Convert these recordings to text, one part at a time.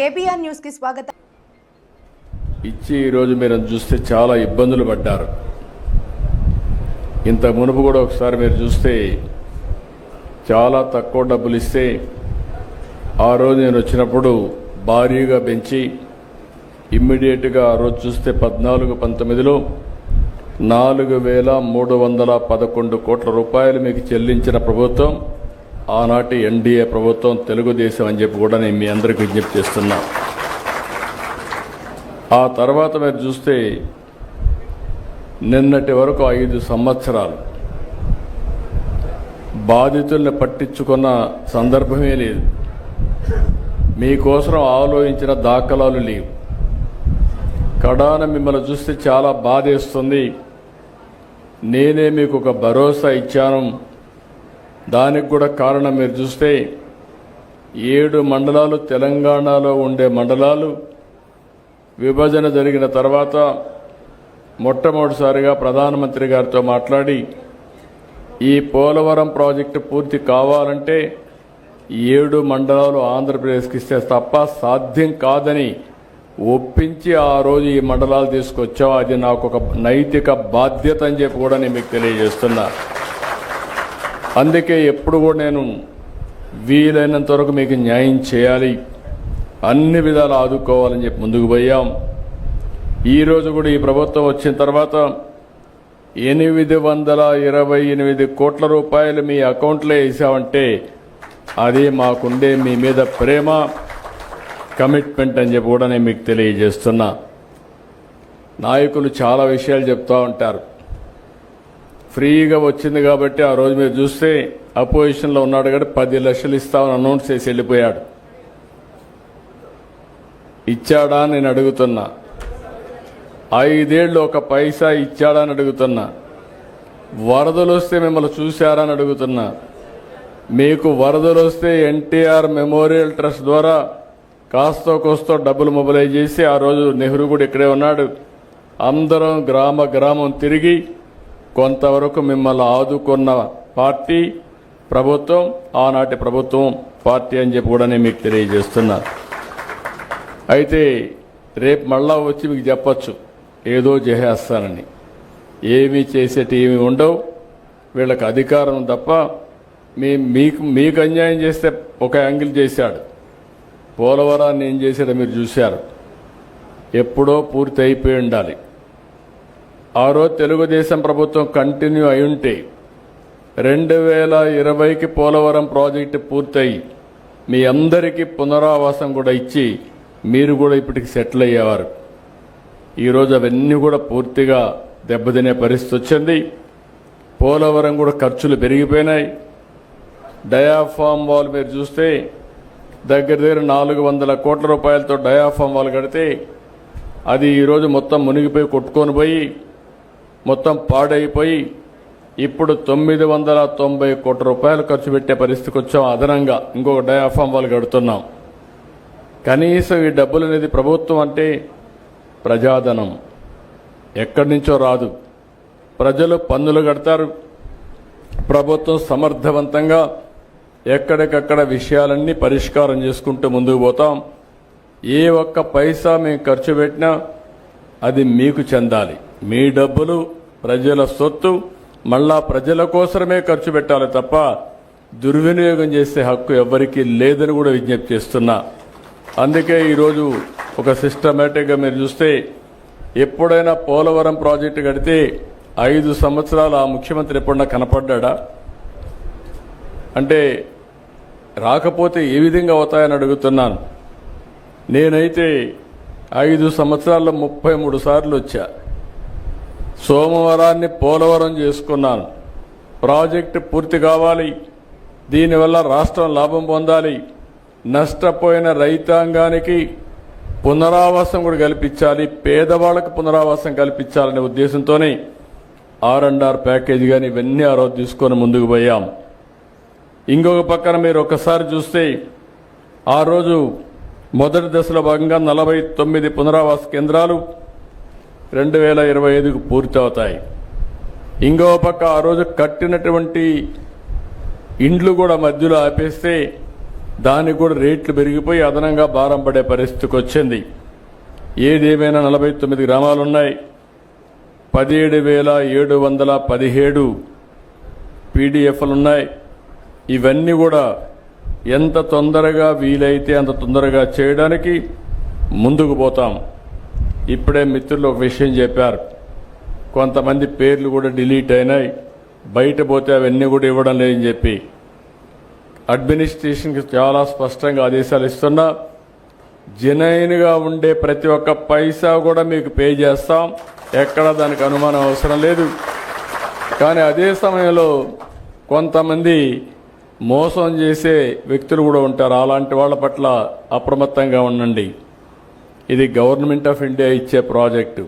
KBR న్యూస్కి స్వాగతం. ఇచ్చి ఈరోజు మీరు చూస్తే చాలా ఇబ్బందులు పడ్డారు. ఇంత మునుపు కూడా ఒకసారి మీరు చూస్తే చాలా తక్కువ డబ్బులు ఇస్తే ఆ రోజు నేను వచ్చినప్పుడు భారీగా పెంచి ఇమ్మీడియట్గా ఆ రోజు చూస్తే పద్నాలుగు పంతొమ్మిదిలో నాలుగు వేల మూడు వందల పదకొండు కోట్ల రూపాయలు మీకు చెల్లించిన ప్రభుత్వం ఆనాటి ఎన్డీఏ ప్రభుత్వం తెలుగుదేశం అని చెప్పి కూడా నేను మీ అందరికి విజ్ఞప్తి చేస్తున్నా. ఆ తర్వాత మీరు చూస్తే నిన్నటి వరకు ఐదు సంవత్సరాలు బాధితుల్ని పట్టించుకున్న సందర్భమే లేదు. మీకోసం ఆలోచించిన దాఖలాలు లేవు. కడాన మిమ్మల్ని చూస్తే చాలా బాధేస్తుంది. నేనే మీకు ఒక భరోసా ఇచ్చాను. దానికి కూడా కారణం మీరు చూస్తే ఏడు మండలాలు తెలంగాణలో ఉండే మండలాలు విభజన జరిగిన తర్వాత మొట్టమొదటిసారిగా ప్రధానమంత్రి గారితో మాట్లాడి ఈ పోలవరం ప్రాజెక్టు పూర్తి కావాలంటే ఏడు మండలాలు ఆంధ్రప్రదేశ్కి ఇస్తే తప్ప సాధ్యం కాదని ఒప్పించి ఆ రోజు ఈ మండలాలు తీసుకొచ్చావు. అది నాకు ఒక నైతిక బాధ్యత అని చెప్పి కూడా నేను మీకు తెలియజేస్తున్నా. అందుకే ఎప్పుడు కూడా నేను వీలైనంత వరకు మీకు న్యాయం చేయాలి. అన్ని విధాలు ఆదుకోవాలని చెప్పి ముందుకు పోయాం. ఈరోజు కూడా ఈ ప్రభుత్వం వచ్చిన తర్వాత ఎనిమిది వందల ఇరవై ఎనిమిది కోట్ల రూపాయలు మీ అకౌంట్లో వేసామంటే అది మాకుండే మీ మీద ప్రేమ కమిట్మెంట్ అని చెప్పి కూడా నేను మీకు తెలియజేస్తున్నా. నాయకులు చాలా విషయాలు చెప్తూ ఉంటారు. ఫ్రీగా వచ్చింది కాబట్టి ఆ రోజు మీరు చూస్తే అపోజిషన్లో ఉన్నాడు కాబట్టి పది లక్షలు ఇస్తామని అనౌన్స్ చేసి వెళ్ళిపోయాడు. ఇచ్చాడా నేను అడుగుతున్నా. ఐదేళ్ళు ఒక పైసా ఇచ్చాడా అని అడుగుతున్నా. వరదలు వస్తే మిమ్మల్ని చూశారా అని అడుగుతున్నా. మీకు వరదలు వస్తే ఎన్టీఆర్ మెమోరియల్ ట్రస్ట్ ద్వారా కాస్తో కోస్తో డబ్బులు మొబిలైజ్ చేసి ఆ రోజు నెహ్రూ కూడా ఇక్కడే ఉన్నాడు. అందరం గ్రామ గ్రామం తిరిగి కొంతవరకు మిమ్మల్ని ఆదుకున్న పార్టీ ప్రభుత్వం ఆనాటి ప్రభుత్వం పార్టీ అని చెప్పి కూడా నేను మీకు తెలియజేస్తున్నా. అయితే రేపు మళ్ళా వచ్చి మీకు చెప్పచ్చు ఏదో చేసేస్తానని. ఏమీ చేసేటి ఏమి ఉండవు వీళ్ళకి అధికారం తప్ప మీ మీకు మీకు అన్యాయం చేస్తే ఒక యాంగిల్ చేశాడు. పోలవరాన్ని ఏం చేశాడో మీరు చూశారు. ఎప్పుడో పూర్తి అయిపోయి ఉండాలి. ఆ రోజు తెలుగుదేశం ప్రభుత్వం కంటిన్యూ అయి ఉంటే రెండు వేల ఇరవైకి పోలవరం ప్రాజెక్టు పూర్తయి మీ అందరికీ పునరావాసం కూడా ఇచ్చి మీరు కూడా ఇప్పటికి సెటిల్ అయ్యేవారు. ఈరోజు అవన్నీ కూడా పూర్తిగా దెబ్బతినే పరిస్థితి వచ్చింది. పోలవరం కూడా ఖర్చులు పెరిగిపోయినాయి. డయాఫామ్ వాల్ మీరు చూస్తే దగ్గర దగ్గర నాలుగు వందల కోట్ల రూపాయలతో డయాఫామ్ వాల్ కడితే అది ఈరోజు మొత్తం మునిగిపోయి కొట్టుకొని పోయి మొత్తం పాడైపోయి ఇప్పుడు తొమ్మిది వందల తొంభై కోట్ల రూపాయలు ఖర్చు పెట్టే పరిస్థితికి వచ్చాం అదనంగా. ఇంకొక డయాఫామ్ వాళ్ళు కడుతున్నాం. కనీసం ఈ డబ్బులు అనేది ప్రభుత్వం అంటే ప్రజాధనం. ఎక్కడి నుంచో రాదు. ప్రజలు పన్నులు కడతారు. ప్రభుత్వం సమర్థవంతంగా ఎక్కడికక్కడ విషయాలన్నీ పరిష్కారం చేసుకుంటూ ముందుకు పోతాం. ఏ ఒక్క పైసా మేము ఖర్చు పెట్టినా అది మీకు చెందాలి. మీ డబ్బులు ప్రజల సొత్తు మళ్ళా ప్రజల కోసమే ఖర్చు పెట్టాలి తప్ప దుర్వినియోగం చేసే హక్కు ఎవ్వరికీ లేదని కూడా విజ్ఞప్తి చేస్తున్నా. అందుకే ఈరోజు ఒక సిస్టమేటిక్గా మీరు చూస్తే ఎప్పుడైనా పోలవరం ప్రాజెక్టు కడితే ఐదు సంవత్సరాలు ఆ ముఖ్యమంత్రి ఎప్పుడన్నా కనపడ్డా అంటే రాకపోతే ఏ విధంగా అవుతాయని అడుగుతున్నాను. నేనైతే ఐదు సంవత్సరాల్లో ముప్పై మూడు సార్లు వచ్చా. సోమవారాన్ని పోలవరం చేసుకున్నాను. ప్రాజెక్టు పూర్తి కావాలి. దీనివల్ల రాష్ట్రం లాభం పొందాలి. నష్టపోయిన రైతాంగానికి పునరావాసం కూడా కల్పించాలి. పేదవాళ్ళకు పునరావాసం కల్పించాలనే ఉద్దేశంతోనే ఆర్ అండ్ ఆర్ ప్యాకేజీ కానీ ఇవన్నీ ఆ రోజు తీసుకొని ముందుకు పోయాం. ఇంకొక పక్కన మీరు ఒకసారి చూస్తే ఆ రోజు మొదటి దశలో భాగంగా నలభై తొమ్మిది పునరావాస కేంద్రాలు రెండు వేల ఇరవై ఐదుకు పూర్తవుతాయి. ఇంకో పక్క ఆ రోజు కట్టినటువంటి ఇండ్లు కూడా మధ్యలో ఆపేస్తే దానికి కూడా రేట్లు పెరిగిపోయి అదనంగా భారం పడే పరిస్థితికి వచ్చింది. ఏదేమైనా నలభై తొమ్మిది గ్రామాలు ఉన్నాయి పదిహేడు వేల ఏడు వందల పదిహేడు పీడిఎఫ్లున్నాయి. ఇవన్నీ కూడా ఎంత తొందరగా వీలైతే అంత తొందరగా చేయడానికి ముందుకు పోతాం. ఇప్పుడే మిత్రులు ఒక విషయం చెప్పారు. కొంతమంది పేర్లు కూడా డిలీట్ అయినాయి. బయట పోతే అవన్నీ కూడా ఇవ్వడం లేదని చెప్పి. అడ్మినిస్ట్రేషన్కి చాలా స్పష్టంగా ఆదేశాలు ఇస్తున్నా జనైన్గా ఉండే ప్రతి ఒక్క పైసా కూడా మీకు పే చేస్తాం. ఎక్కడ దానికి అనుమానం అవసరం లేదు. కానీ అదే సమయంలో కొంతమంది మోసం చేసే వ్యక్తులు కూడా ఉంటారు. అలాంటి వాళ్ళ పట్ల అప్రమత్తంగా ఉండండి. ఇది గవర్నమెంట్ ఆఫ్ ఇండియా ఇచ్చే ప్రాజెక్టు.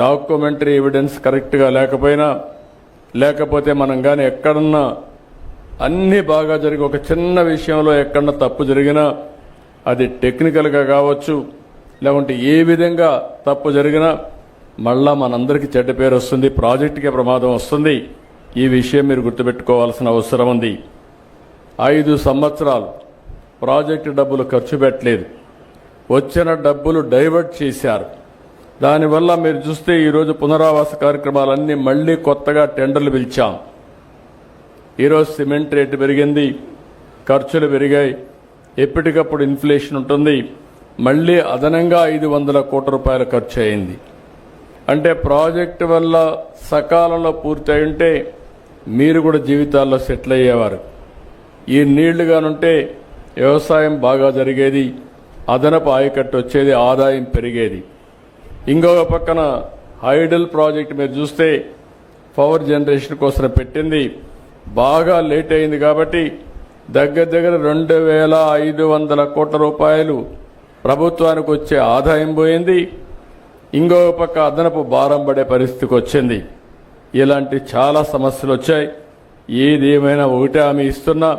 డాక్యుమెంటరీ ఎవిడెన్స్ కరెక్ట్గా లేకపోయినా లేకపోతే మనం కానీ ఎక్కడన్నా అన్నీ బాగా జరిగి ఒక చిన్న విషయంలో ఎక్కడన్నా తప్పు జరిగినా అది టెక్నికల్గా కావచ్చు లేకుంటే ఏ విధంగా తప్పు జరిగినా మళ్ళా మనందరికీ చెడ్డ పేరు వస్తుంది ప్రాజెక్టుకే ప్రమాదం వస్తుంది. ఈ విషయం మీరు గుర్తుపెట్టుకోవాల్సిన అవసరం ఉంది. ఐదు సంవత్సరాలు ప్రాజెక్టు డబ్బులు ఖర్చు పెట్టలేదు. వచ్చిన డబ్బులు డైవర్ట్ చేశారు. దానివల్ల మీరు చూస్తే ఈరోజు పునరావాస కార్యక్రమాలన్నీ మళ్ళీ కొత్తగా టెండర్లు పిలిచాం. ఈరోజు సిమెంట్ రేటు పెరిగింది ఖర్చులు పెరిగాయి ఎప్పటికప్పుడు ఇన్ఫ్లేషన్ ఉంటుంది మళ్ళీ అదనంగా ఐదు వందల కోట్ల రూపాయల ఖర్చు అయింది. అంటే ప్రాజెక్టు వల్ల సకాలంలో పూర్తి ఉంటే మీరు కూడా జీవితాల్లో సెటిల్ అయ్యేవారు. ఈ నీళ్ళుగానుంటే వ్యవసాయం బాగా జరిగేది అదనపు ఆయకట్టు వచ్చేది ఆదాయం పెరిగేది. ఇంకొక పక్కన హైడల్ ప్రాజెక్ట్ మీరు చూస్తే పవర్ జనరేషన్ కోసం పెట్టింది. బాగా లేట్ అయింది కాబట్టి దగ్గర దగ్గర రెండు వేల ఐదు వందల కోట్ల రూపాయలు ప్రభుత్వానికి వచ్చే ఆదాయం పోయింది. ఇంకొక పక్క అదనపు భారం పడే పరిస్థితికి వచ్చింది. ఇలాంటి చాలా సమస్యలు వచ్చాయి. ఏది ఏమైనా ఒకటే ఆమె ఇస్తున్నా.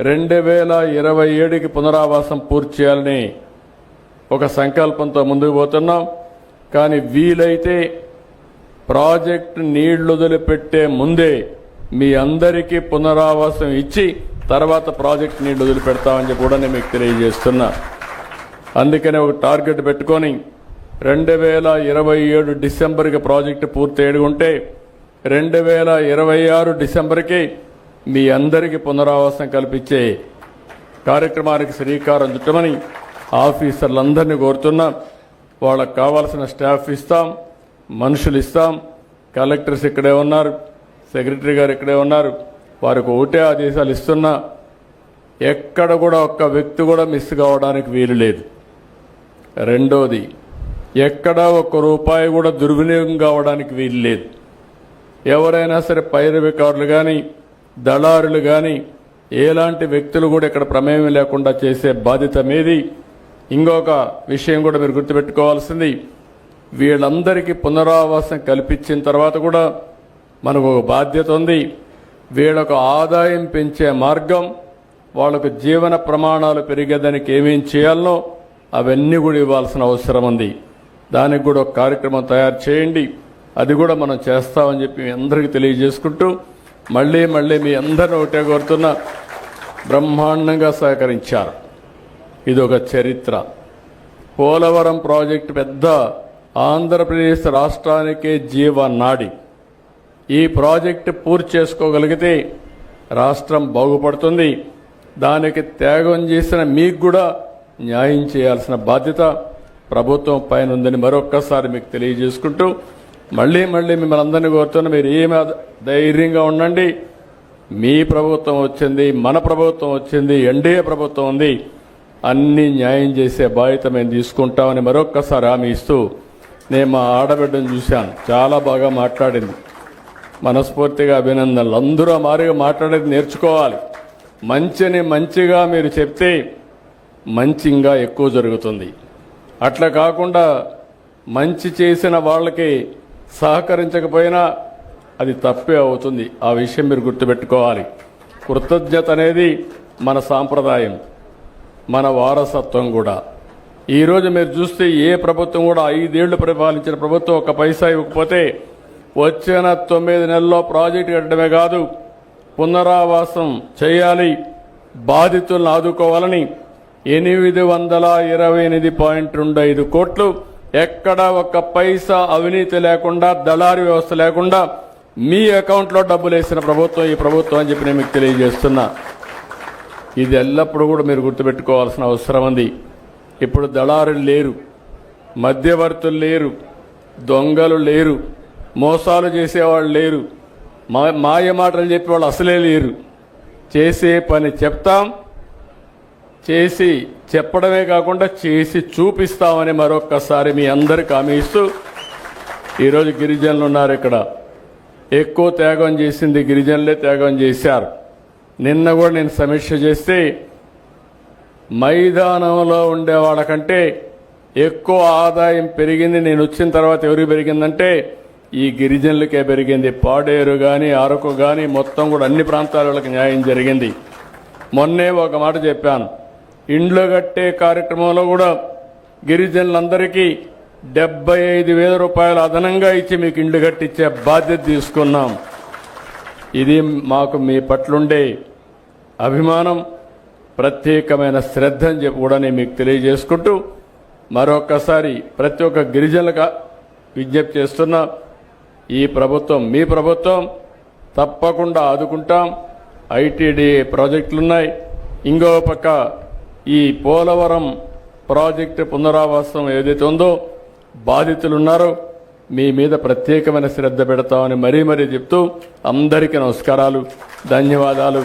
రెండు వేల ఇరవై ఏడుకి పునరావాసం పూర్తి చేయాలని ఒక సంకల్పంతో ముందుకు పోతున్నాం. కానీ వీలైతే ప్రాజెక్టు నీళ్ళు వదిలిపెట్టే ముందే మీ అందరికీ పునరావాసం ఇచ్చి తర్వాత ప్రాజెక్ట్ నీళ్ళు వదిలిపెడతామని చెప్పి కూడా నేను మీకు తెలియజేస్తున్నా. అందుకనే ఒక టార్గెట్ పెట్టుకొని రెండు వేల ఇరవై ఏడు డిసెంబర్కి ప్రాజెక్టు పూర్తి ఉంటే రెండు వేల ఇరవై ఆరు డిసెంబర్కి మీ అందరికీ పునరావాసం కల్పించే కార్యక్రమానికి శ్రీకారం చుట్టమని ఆఫీసర్లందరినీ కోరుతున్నా. వాళ్ళకు కావాల్సిన స్టాఫ్ ఇస్తాం మనుషులు ఇస్తాం. కలెక్టర్స్ ఇక్కడే ఉన్నారు సెక్రటరీ గారు ఇక్కడే ఉన్నారు. వారికి ఒకటే ఆదేశాలు ఇస్తున్నా. ఎక్కడ కూడా ఒక్క వ్యక్తి కూడా మిస్ కావడానికి వీలు లేదు. రెండోది ఎక్కడా ఒక్క రూపాయి కూడా దుర్వినియోగం కావడానికి వీలు లేదు. ఎవరైనా సరే పైరవికారులు కానీ దళారులు కానీ ఎలాంటి వ్యక్తులు కూడా ఇక్కడ ప్రమేయం లేకుండా చేసే బాధ్యత మీది. ఇంకొక విషయం కూడా మీరు గుర్తుపెట్టుకోవాల్సింది. వీళ్ళందరికీ పునరావాసం కల్పించిన తర్వాత కూడా మనకు ఒక బాధ్యత ఉంది. వీళ్ళకు ఆదాయం పెంచే మార్గం వాళ్ళకు జీవన ప్రమాణాలు పెరిగేదానికి ఏమేం చేయాలనో అవన్నీ కూడా ఇవ్వాల్సిన అవసరం ఉంది. దానికి కూడా ఒక కార్యక్రమం తయారు చేయండి. అది కూడా మనం చేస్తామని చెప్పి అందరికీ తెలియజేసుకుంటూ మళ్ళీ మళ్ళీ మీ అందరిని ఒకటే కోరుతున్నా బ్రహ్మాండంగా సహకరించారు. ఇది ఒక చరిత్ర. పోలవరం ప్రాజెక్టు పెద్ద ఆంధ్రప్రదేశ్ రాష్ట్రానికే జీవనాడి ఈ ప్రాజెక్టు పూర్తి చేసుకోగలిగితే రాష్ట్రం బాగుపడుతుంది. దానికి త్యాగం చేసిన మీకు కూడా న్యాయం చేయాల్సిన బాధ్యత ప్రభుత్వం పైన ఉందని మరొక్కసారి మీకు తెలియజేసుకుంటూ మళ్ళీ మళ్ళీ మిమ్మల్ని అందరినీ కోరుతున్నా మీరు ఏమి ధైర్యంగా ఉండండి. మీ ప్రభుత్వం వచ్చింది మన ప్రభుత్వం వచ్చింది ఎన్డీఏ ప్రభుత్వం ఉంది. అన్ని న్యాయం చేసే బాధ్యత మేము తీసుకుంటామని మరొక్కసారి హామీ ఇస్తూ నేను మా ఆడబిడ్డను చూశాను. చాలా బాగా మాట్లాడింది. మనస్ఫూర్తిగా అభినందనలు. అందరూ మారిగా మాట్లాడేది నేర్చుకోవాలి. మంచిని మంచిగా మీరు చెప్తే మంచి ఇంకా ఎక్కువ జరుగుతుంది. అట్లా కాకుండా మంచి చేసిన వాళ్ళకి సహకరించకపోయినా అది తప్పే అవుతుంది. ఆ విషయం మీరు గుర్తుపెట్టుకోవాలి. కృతజ్ఞత అనేది మన సాంప్రదాయం మన వారసత్వం కూడా. ఈరోజు మీరు చూస్తే ఏ ప్రభుత్వం కూడా ఐదేళ్ళు పరిపాలించిన ప్రభుత్వం ఒక పైసా ఇవ్వకపోతే వచ్చిన తొమ్మిది నెలల్లో ప్రాజెక్టు కట్టడమే కాదు పునరావాసం చేయాలి బాధితులను ఆదుకోవాలని ఎనిమిది వందల ఇరవై ఎనిమిది పాయింట్ రెండు ఐదు కోట్లు ఎక్కడ ఒక పైసా అవినీతి లేకుండా దళారి వ్యవస్థ లేకుండా మీ అకౌంట్లో డబ్బులు వేసిన ప్రభుత్వం ఈ ప్రభుత్వం అని చెప్పి నేను మీకు తెలియజేస్తున్నా. ఇది ఎల్లప్పుడూ కూడా మీరు గుర్తుపెట్టుకోవాల్సిన అవసరం ఉంది. ఇప్పుడు దళారులు లేరు మధ్యవర్తులు లేరు దొంగలు లేరు మోసాలు చేసేవాళ్ళు లేరు మా మాయ మాటలు చెప్పేవాళ్ళు అసలే లేరు. చేసే పని చెప్తాం చేసి చెప్పడమే కాకుండా చేసి చూపిస్తామని మరొక్కసారి మీ అందరికి హామీ ఇస్తూ ఈరోజు గిరిజనులు ఉన్నారు ఇక్కడ. ఎక్కువ త్యాగం చేసింది గిరిజనులే త్యాగం చేశారు. నిన్న కూడా నేను సమీక్ష చేస్తే మైదానంలో ఉండే వాళ్ళకంటే ఎక్కువ ఆదాయం పెరిగింది. నేను వచ్చిన తర్వాత ఎవరికి పెరిగిందంటే ఈ గిరిజనులకే పెరిగింది. పాడేరు కానీ అరకు కానీ మొత్తం కూడా అన్ని ప్రాంతాల వాళ్ళకి న్యాయం జరిగింది. మొన్నే ఒక మాట చెప్పాను. ఇండ్లు కట్టే కార్యక్రమంలో కూడా గిరిజనులందరికీ డెబ్బై ఐదు వేల రూపాయలు అదనంగా ఇచ్చి మీకు ఇండ్లు కట్టించే బాధ్యత తీసుకున్నాం. ఇది మాకు మీ పట్లుండే అభిమానం ప్రత్యేకమైన శ్రద్ధ అని చెప్పి కూడా నేను మీకు తెలియజేసుకుంటూ మరొకసారి ప్రతి ఒక్క గిరిజనులకు విజ్ఞప్తి చేస్తున్నా ఈ ప్రభుత్వం మీ ప్రభుత్వం తప్పకుండా ఆదుకుంటాం. ఐటీడీఏ ప్రాజెక్టులున్నాయి. ఇంకో పక్క ఈ పోలవరం ప్రాజెక్టు పునరావాసం ఏదైతే ఉందో బాధితులు ఉన్నారో మీ మీద ప్రత్యేకమైన శ్రద్ధ పెడతామని మరీ మరీ చెప్తూ అందరికీ నమస్కారాలు ధన్యవాదాలు.